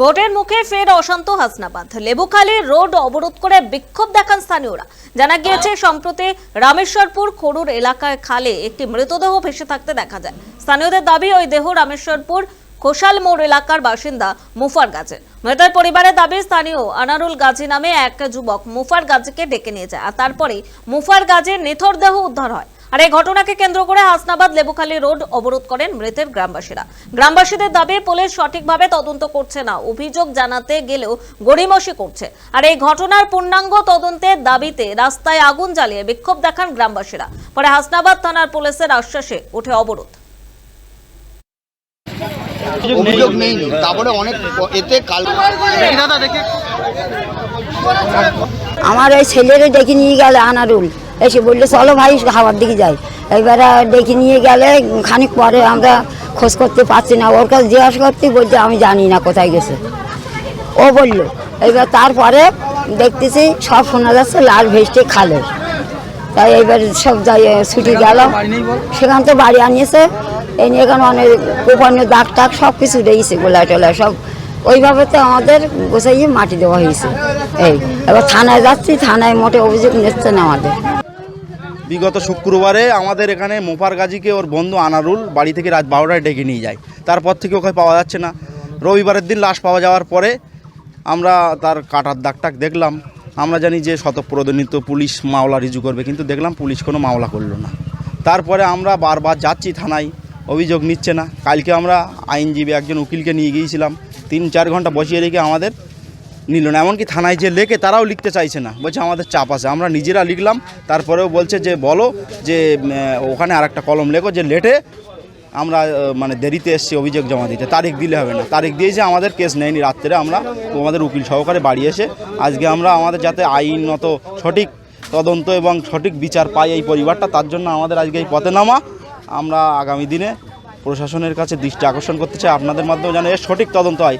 ভোটের মুখে ফের অশান্ত হাসনাবাদ। লেবুখালী রোড অবরোধ করে বিক্ষোভ দেখান স্থানীয়রা। জানা গিয়েছে, সম্প্রতি রামেশ্বরপুর খড়ুর এলাকায় খালে একটি মৃতদেহ ভেসে থাকতে দেখা যায়। স্থানীয়দের দাবি, ওই দেহ রামেশ্বরপুর খোসাল মোড় এলাকার বাসিন্দা মুফার গাজের মৃতের পরিবারের দাবি, স্থানীয় আনারুল গাজী নামে এক যুবক মুফার গাজীকে ডেকে নিয়ে যায় আর তারপরে মুফার গাজীর নিথর দেহ উদ্ধার হয়। আর এই ঘটনাকে কেন্দ্র করে হাসনাবাদ লেবুখালী রোড অবরোধ করেন মৃতের গ্রামবাসীরা। গ্রামবাসীদের দাবি পুলিশ সঠিকভাবে তদন্ত করছে না। অভিযোগ জানাতে গেলেও গড়িমসি করছে। আর এই ঘটনার পূর্ণাঙ্গ তদন্তের দাবিতে রাস্তায় আগুন জ্বালিয়ে বিক্ষোভ দেখান গ্রামবাসীরা। পরে হাসনাবাদ থানার পুলিশের আশ্বাসে ওঠে অবরোধ। অভিযোগ নেই। তারপরে অনেক এতে কাল আমার এই ছেলেরে ডেকে নিয়ে গেলে আনারুল। এসে বললে চলো ভাই খাবার দিকে যাই। এবারে ডেকে নিয়ে গেলে খানিক পরে আমরা খোঁজ করতে পারছি না। ওর কাছে জিজ্ঞাসা করতে বলছে আমি জানি না কোথায় গেছে। ও বলল এবার তারপরে দেখতেছি সব শোনা যাচ্ছে লাল ভেস্টে খালে। তাই এবার সব যাই ছুটি গেল। সেখান তো বাড়ি আনিয়েছে। এই নিয়ে এখানে অনেক কোপানো দাগ টাক সব কিছু রয়েছে গোলা টোলা সব। ওইভাবে তো আমাদের গোছাইয়ে মাটি দেওয়া হয়েছে। এই এবার থানায় যাচ্ছি থানায় মোটে অভিযোগ নিচ্ছে না আমাদের। বিগত শুক্রবারে আমাদের এখানে মোফার গাজীকে ওর বন্ধু আনারুল বাড়ি থেকে রাত বারোটায় ডেকে নিয়ে যায়। তারপর থেকে ওকে পাওয়া যাচ্ছে না। রবিবারের দিন লাশ পাওয়া যাওয়ার পরে আমরা তার কাটার দাগ টাক দেখলাম। আমরা জানি যে শতপ্রদনিত পুলিশ মামলা রিজু করবে, কিন্তু দেখলাম পুলিশ কোনো মামলা করল না। তারপরে আমরা বারবার যাচ্ছি থানায়, অভিযোগ নিচ্ছে না। কালকে আমরা আইনজীবী একজন উকিলকে নিয়ে গিয়েছিলাম। তিন চার ঘণ্টা বসিয়ে রেখে আমাদের নিল না। এমনকি থানায় যে লেখে তারাও লিখতে চাইছে না। বলছে, আমাদের চাপ আছে। আমরা নিজেরা লিখলাম, তারপরেও বলছে যে, বলো যে ওখানে আর একটা কলম লেখো যে, লেটে আমরা মানে দেরিতে এসেছি অভিযোগ জমা দিতে। তারিখ দিলে হবে না। তারিখ দিয়েছে আমাদের কেস নেয়নি রাত্রে আমরা আমাদের উকিল সহকারে বাড়ি এসে, আজকে আমরা আমাদের যাতে আইনত সঠিক তদন্ত এবং সঠিক বিচার পাই এই পরিবারটা, তার জন্য আমাদের আজকে এই পথে নামা। আমরা আগামী দিনে প্রশাসনের কাছে দৃষ্টি আকর্ষণ করতে চাই। আপনাদের মাধ্যমে যেন এর সঠিক তদন্ত হয়।